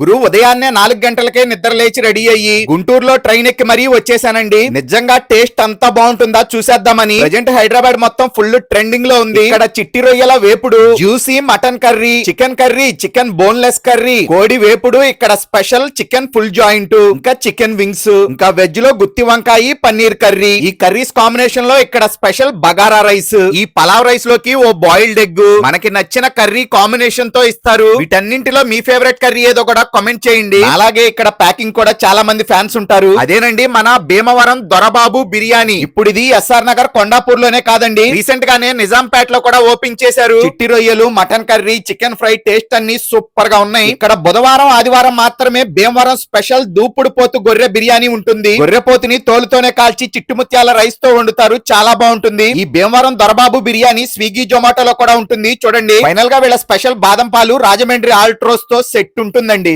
గురువు ఉదయాన్నే నాలుగు గంటలకే నిద్ర లేచి రెడీ అయ్యి గుంటూరులో ట్రైన్ ఎక్కి మరీ వచ్చేసానండి. నిజంగా టేస్ట్ అంతా బాగుంటుందా చూసేద్దామని. ప్రజెంట్ హైదరాబాద్ మొత్తం ఫుల్ ట్రెండింగ్లో ఉంది. ఇక్కడ చిట్టి రొయ్యల వేపుడు juicy mutton curry chicken curry chicken boneless curry కోడి వేపుడు ఇక్కడ స్పెషల్ చికెన్ ఫుల్ జాయింట్ ఇంకా చికెన్ వింగ్స్ ఇంకా వెజ్లో గుత్తి వంకాయ పన్నీర్ కర్రీ. ఈ కర్రీస్ కాంబినేషన్లో ఇక్కడ స్పెషల్ బగారా రైస్ ఈ పలావ్ రైస్లోకి ఓ బాయిల్డ్ ఎగ్ మనకి నచ్చిన కర్రీ కాంబినేషన్తో ఇస్తారు. వీటన్నింటిలో మీ ఫేవరెట్ కర్రీ ఏదో కూడా కామెంట్ చేయండి. అలాగే ఇక్కడ ప్యాకింగ్ కూడా చాలా మంది ఫ్యాన్స్ ఉంటారు. అదేనండి మన భీమవరం దొరబాబు బిర్యానీ. ఇప్పుడు ఇది ఎస్ఆర్ నగర్ కొండాపూర్లోనే కాదండి. రీసెంట్ గానే నిజాంపేట లో కూడా ఓపెన్ చేశారు. చిట్టి రొయ్యలు mutton curry chicken fry taste అన్ని సూపర్గా ఉన్నాయి. ఇక్కడ బుధవారం ఆదివారం మాత్రమే భీమవరం స్పెషల్ దూపుడు పోతు గొర్రె బిర్యానీ ఉంటుంది. గొర్రె పోతుని తోలుతోనే కాల్చి చిట్టుముత్యాల రైస్తో వండుతారు. చాలా బాగుంటుంది. ఈ భీమవరం దొరబాబు బిర్యానీ స్విగ్గీ జొమాటోలో కూడా ఉంటుంది. చూడండి. ఫైనల్గా వీళ్ళ స్పెషల్ బాదం పాలు రాజమండ్రి ఆల్ట్రోస్తో సెట్ ఉంటుందండి.